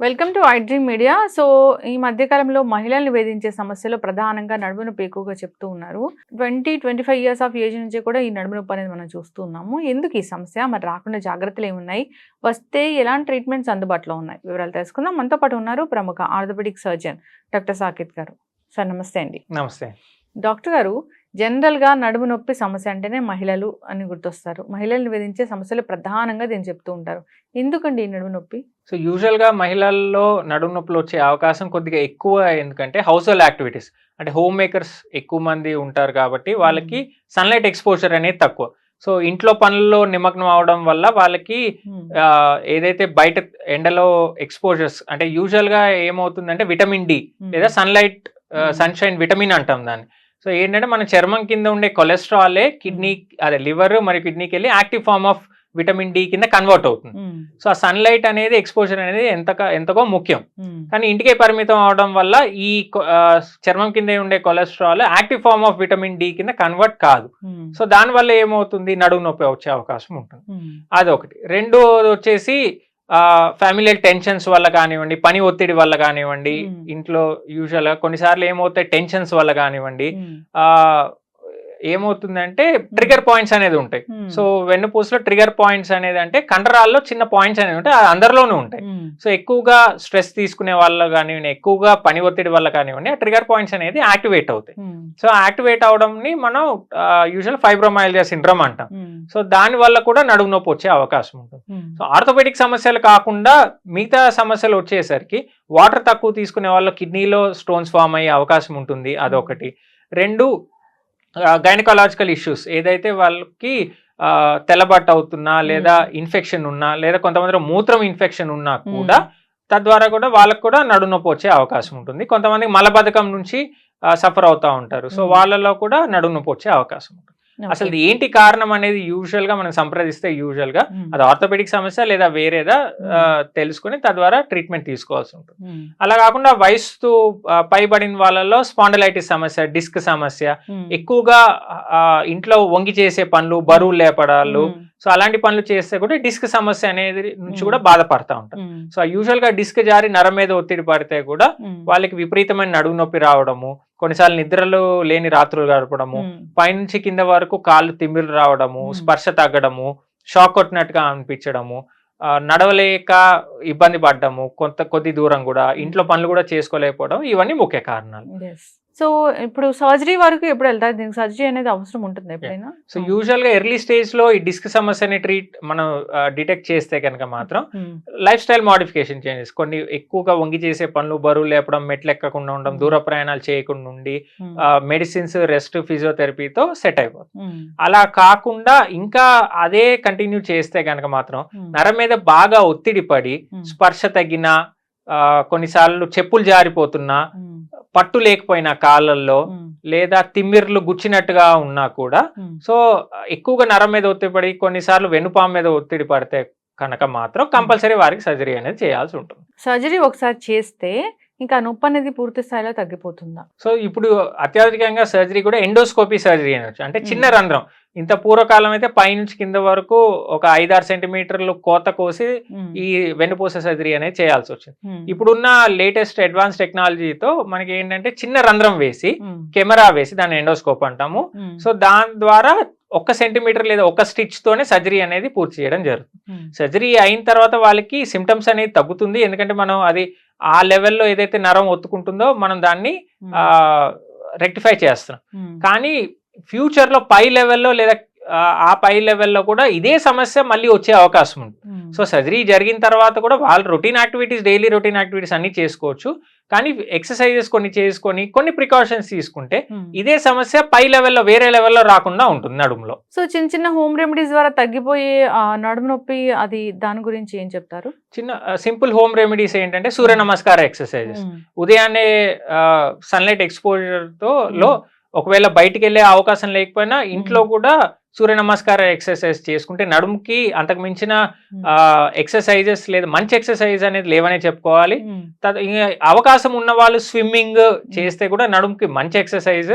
Welcome to I Dream Media so ఈ మధ్యకాలంలో మహిళల్ని వేధించే సమస్యలు ప్రధానంగా నడుము నొప్పి ఎక్కువగా చెప్తూ ఉన్నారు. Twenty twenty five years of age నుంచి కూడా ఈ నడుము నొప్పి అనేది మనం చూస్తూ ఉన్నాము. ఎందుకు ఈ సమస్య? మరి రాకుండా జాగ్రత్తలు ఏమున్నాయి? వస్తే ఎలాంటి ట్రీట్మెంట్స్ అందుబాటులో ఉన్నాయి? వివరాలు తెలుసుకుందాం. మనతో పాటు ఉన్నారు ప్రముఖ ఆర్థోపెడిక్ సర్జన్ డాక్టర్ సాకిత్ గారు. సార్ నమస్తే అండి. నమస్తే. డాక్టర్ గారు జనరల్గా నడుము నొప్పి సమస్య అంటేనే మహిళలు అని గుర్తొస్తారు. మహిళల్ని వేధించే సమస్యలు ప్రధానంగా దీన్ని చెప్తూ ఉంటారు. ఎందుకండి ఈ నడుము నొప్పి? సో యూజువల్గా మహిళల్లో నడుము నొప్పులు వచ్చే అవకాశం కొద్దిగా ఎక్కువ ఎందుకంటే హౌస్ హోల్డ్ యాక్టివిటీస్ అంటే హోమ్ మేకర్స్ ఎక్కువ మంది ఉంటారు కాబట్టి వాళ్ళకి సన్లైట్ ఎక్స్పోజర్ అనేది తక్కువ. సో ఇంట్లో పనుల్లో నిమగ్నం అవడం వల్ల వాళ్ళకి ఏదైతే బయట ఎండలో ఎక్స్పోజర్స్ అంటే యూజువల్గా ఏమవుతుందంటే విటమిన్ డి లేదా సన్లైట్. సన్షైన్ విటమిన్ అంటాం దాన్ని. సో ఏంటంటే మన చర్మం కింద ఉండే కొలెస్ట్రాలే కిడ్నీ అదే లివర్ మరియు కిడ్నీకి వెళ్ళి active form of vitamin D కింద కన్వర్ట్ అవుతుంది. సో ఆ సన్లైట్ అనేది ఎక్స్పోజర్ అనేది ఎంత ఎంతకో ముఖ్యం. కానీ ఇంటికే పరిమితం అవడం వల్ల ఈ చర్మం కింద ఉండే cholesterol active form of vitamin D కింద కన్వర్ట్ కాదు. సో దానివల్ల ఏమవుతుంది? నడుము నొప్పి వచ్చే అవకాశం ఉంటుంది. అదొకటి. రెండోది వచ్చేసి ఫ్యామిలీ టెన్షన్స్ వల్ల కానివ్వండి పని ఒత్తిడి వల్ల కానివ్వండి. ఇంట్లో యూజువల్గా కొన్నిసార్లు ఏమవుతాయి టెన్షన్స్ వల్ల కానివ్వండి ఆ ఏమవుతుందంటే ట్రిగర్ పాయింట్స్ అనేది ఉంటాయి. సో వెన్నుపూసలో ట్రిగర్ పాయింట్స్ అనేది అంటే కండరాల్లో చిన్న పాయింట్స్ అనేది ఉంటాయి అది అందరిలోనూ ఉంటాయి. సో ఎక్కువగా స్ట్రెస్ తీసుకునే వాళ్ళ కానివ్వండి ఎక్కువగా పని ఒత్తిడి వల్ల కానివ్వండి ఆ ట్రిగర్ పాయింట్స్ అనేది యాక్టివేట్ అవుతాయి. సో యాక్టివేట్ అవడంని మనం యూజువల్ ఫైబ్రోమైల్జియా సిండ్రోమ్ అంటాం. సో దాని వల్ల కూడా నడుము నొప్పి వచ్చే అవకాశం ఉంటుంది. సో ఆర్థోపెడిక్ సమస్యలు కాకుండా మిగతా సమస్యలు వచ్చేసరికి వాటర్ తక్కువ తీసుకునే వాళ్ళ కిడ్నీలో స్టోన్స్ ఫామ్ అయ్యే అవకాశం ఉంటుంది అదొకటి. రెండు గైనకాలజికల్ ఇష్యూస్ ఏదైతే వాళ్ళకి తెల్లబట్ట అవుతున్నా లేదా ఇన్ఫెక్షన్ ఉన్నా లేదా కొంతమంది మూత్రం ఇన్ఫెక్షన్ ఉన్నా కూడా తద్వారా కూడా వాళ్ళకు కూడా నడుము నొప్పి వచ్చే అవకాశం ఉంటుంది. కొంతమంది మలబద్ధకం నుంచి సఫర్ అవుతా ఉంటారు. సో. వాళ్ళలో కూడా నడుము నొప్పి వచ్చే అవకాశం ఉంటుంది. అసలు ఏంటి కారణం అనేది యూజువల్గా మనం సంప్రదిస్తే యూజువల్గా అది ఆర్థోపెడిక్ సమస్య లేదా వేరేదా తెలుసుకుని తద్వారా ట్రీట్మెంట్ తీసుకోవాల్సి ఉంటుంది. అలా కాకుండా వయసు పైబడిన వాళ్ళలో స్పాండలైటిస్ సమస్య డిస్క్ సమస్య ఎక్కువగా ఇంట్లో వంగి చేసే పనులు బరువు లేపడాలు సో అలాంటి పనులు చేస్తే కూడా డిస్క్ సమస్య అనేది నుంచి కూడా బాధపడతా ఉంటారు. సో యూజువల్గా డిస్క్ జారి నరం మీద ఒత్తిడి పడితే కూడా వాళ్ళకి విపరీతమైన నడుము నొప్పి రావడము కొన్నిసార్లు నిద్రలు లేని రాత్రులు గడపడము పైనుంచి కింద వరకు కాళ్ళు తిమ్మిరు రావడము. స్పర్శ తగ్గడము షాక్ కొట్టినట్టుగా అనిపించడము నడవలేక ఇబ్బంది పడ్డము కొంత కొద్ది దూరం కూడా ఇంట్లో పనులు కూడా చేసుకోలేకపోవడం ఇవన్నీ ముఖ్య కారణాలు. సో ఇప్పుడు సర్జరీ వరకు ఎప్పుడు వెళ్తారు? దీనికి సర్జరీ అనేది అవసరం ఉంటుంది ఎప్పుడైనా? సో యూజువల్గా ఎర్లీ స్టేజ్లో ఈ డిస్క్ సమస్యని ట్రీట్ మనం డిటెక్ట్ చేస్తే కనుక మాత్రం లైఫ్ స్టైల్ మాడిఫికేషన్ చేంజెస్ కొన్ని ఎక్కువగా వంగి చేసే పనులు బరువు లేపడం మెట్లు ఎక్కకుండా ఉండడం Hmm. దూర ప్రయాణాలు చేయకుండా ఉండి మెడిసిన్స్ రెస్ట్ ఫిజియోథెరపీతో సెట్ అయిపోతుంది అలా కాకుండా ఇంకా అదే కంటిన్యూ చేస్తే కనుక మాత్రం ఉమ్, నరం మీద బాగా ఒత్తిడి పడి ఉమ్, స్పర్శ తగ్గిన కొన్నిసార్లు చెప్పులు జారిపోతున్నా పట్టు లేకపోయినా కాళ్ళల్లో లేదా తిమ్మిర్లు గుచ్చినట్టుగా ఉన్నా కూడా సో ఎక్కువగా నరం మీద ఒత్తిడి పడి కొన్నిసార్లు వెనుపాం మీద ఒత్తిడి పడితే కనుక మాత్రం కంపల్సరీ వారికి సర్జరీ అనేది చేయాల్సి ఉంటుంది. సర్జరీ ఒకసారి చేస్తే ఇంకా నొప్పి అనేది పూర్తి స్థాయిలో తగ్గిపోతుందా? సో ఇప్పుడు అత్యాధునికంగా సర్జరీ కూడా ఎండోస్కోపీ సర్జరీ అనొచ్చు. అంటే చిన్న. రంధ్రం. ఇంత పూర్వకాలం అయితే పైనుంచి కింద వరకు ఒక ఐదారు సెంటీమీటర్లు కోత కోసి ఈ వెన్నుపూస సర్జరీ అనేది చేయాల్సి వచ్చింది. ఇప్పుడున్న లేటెస్ట్ అడ్వాన్స్ టెక్నాలజీతో మనకి ఏంటంటే చిన్న రంధ్రం వేసి కెమెరా వేసి దాన్ని ఎండోస్కోప్ అంటాము. సో దాని ద్వారా ఒక్క సెంటీమీటర్ లేదా ఒక స్టిచ్ తోనే సర్జరీ అనేది పూర్తి చేయడం జరుగుతుంది. సర్జరీ అయిన తర్వాత వాళ్ళకి సిమ్టమ్స్ అనేది తగ్గుతుంది. ఎందుకంటే మనం అది ఆ లెవెల్లో ఏదైతే నరం ఒత్తుకుంటుందో మనం దాన్ని రెక్టిఫై చేస్తున్నాం. కానీ ఫ్యూచర్లో పై లెవెల్లో లేదా ఆ, పై లెవెల్లో కూడా ఇదే సమస్య మళ్ళీ వచ్చే అవకాశం ఉంది. సో సర్జరీ జరిగిన తర్వాత కూడా వాళ్ళు routine activities daily routine activities అన్ని చేసుకోవచ్చు. కానీ ఎక్సర్సైజెస్ కొన్ని చేసుకొని కొన్ని ప్రికాషన్స్ తీసుకుంటే. ఇదే సమస్య పై లెవెల్లో వేరే లెవెల్లో రాకుండా ఉంటుంది నడుములో. సో చిన్న చిన్న హోమ్ రెమెడీస్ ద్వారా తగ్గిపోయే నడుము నొప్పి అది దాని గురించి ఏం చెప్తారు? చిన్న సింపుల్ హోమ్ రెమెడీస్ ఏంటంటే సూర్య నమస్కార ఎక్సర్సైజెస్ ఉదయాన్నే సన్లైట్ ఎక్స్పోజర్తో లో ఒకవేళ బయటికి వెళ్ళే అవకాశం లేకపోయినా ఇంట్లో కూడా సూర్య నమస్కార ఎక్సర్సైజ్ చేసుకుంటే నడుముకి అంతకు మించిన ఎక్సర్సైజెస్ లేదా మంచి ఎక్సర్సైజ్ అనేది లేవనే చెప్పుకోవాలి. అవకాశం ఉన్న వాళ్ళు స్విమ్మింగ్ చేస్తే కూడా నడుముకి మంచి ఎక్సర్సైజ్.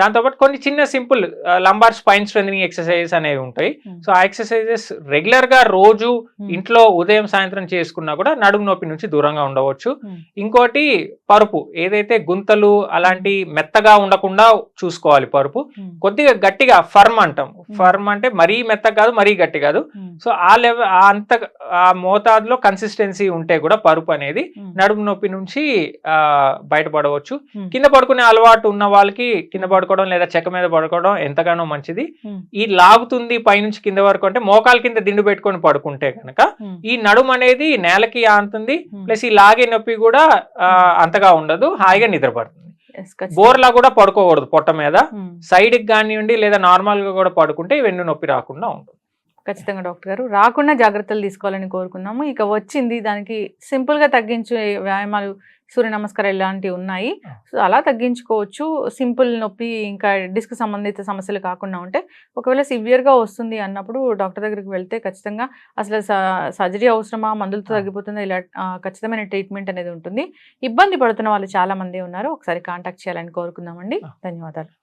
దాంతోపాటు కొన్ని చిన్న simple lumbar spine strength exercises అనేవి ఉంటాయి. సో ఆ ఎక్సర్సైజెస్ రెగ్యులర్గా రోజు ఇంట్లో ఉదయం సాయంత్రం చేసుకున్నా కూడా నడుము నొప్పి నుంచి దూరంగా ఉండవచ్చు. ఇంకోటి పరుపు ఏదైతే గుంతలు అలాంటి మెత్తగా ఉండకుండా చూసుకోవాలి పరుపు. కొద్దిగా గట్టిగా ఫర్మ్ అంటాం. ఫర్మ్ అంటే మరీ మెత్తగా కాదు మరీ గట్టి కాదు. ఉమ్, సో ఆ లెవెల్ అంత ఆ మోతాదులో కన్సిస్టెన్సీ ఉంటే కూడా పరుపు అనేది ఉమ్, నడుము నొప్పి నుంచి ఆ, బయటపడవచ్చు. కింద పడుకునే అలవాటు ఉన్న వాళ్ళకి కింద పడుకోవడం లేదా చెక్క మీద పడుకోవడం ఎంతగానో మంచిది. ఈ లాగుతుంది పైనుంచి కింద వరకు అంటే మోకాల కింద దిండు పెట్టుకొని పడుకుంటే కనుక ఈ నడుము అనేది నేలకి ఆంతుంది. ప్లస్ ఈ లాగే నొప్పి కూడా అంతగా ఉండదు. హాయిగా నిద్రపడుతుంది. బోర్లా కూడా పడుకోకూడదు పొట్ట మీద. సైడ్కి కానివ్వండి లేదా నార్మల్గా కూడా పడుకుంటే వెన్ను నొప్పి రాకుండా ఉంటుంది. ఖచ్చితంగా డాక్టర్ గారు. రాకుండా జాగ్రత్తలు తీసుకోవాలని కోరుకున్నాము. ఇక వచ్చింది దానికి సింపుల్గా తగ్గించే వ్యాయామాలు సూర్య నమస్కారం ఇలాంటివి ఉన్నాయి. సో అలా తగ్గించుకోవచ్చు సింపుల్ నొప్పి ఇంకా డిస్క్ సంబంధిత సమస్యలు కాకుండా ఉంటే ఒకవేళ సివియర్గా వస్తుంది అన్నప్పుడు డాక్టర్ దగ్గరికి వెళ్తే ఖచ్చితంగా అసలు సర్జరీ అవసరమా మందులతో. తగ్గిపోతుందా ఇలా ఖచ్చితమైన ట్రీట్మెంట్ అనేది ఉంటుంది ఇబ్బంది పడుతున్న వాళ్ళు చాలా మంది ఉన్నారు ఒకసారి కాంటాక్ట్ చేయాలని కోరుకుందామండి. ధన్యవాదాలు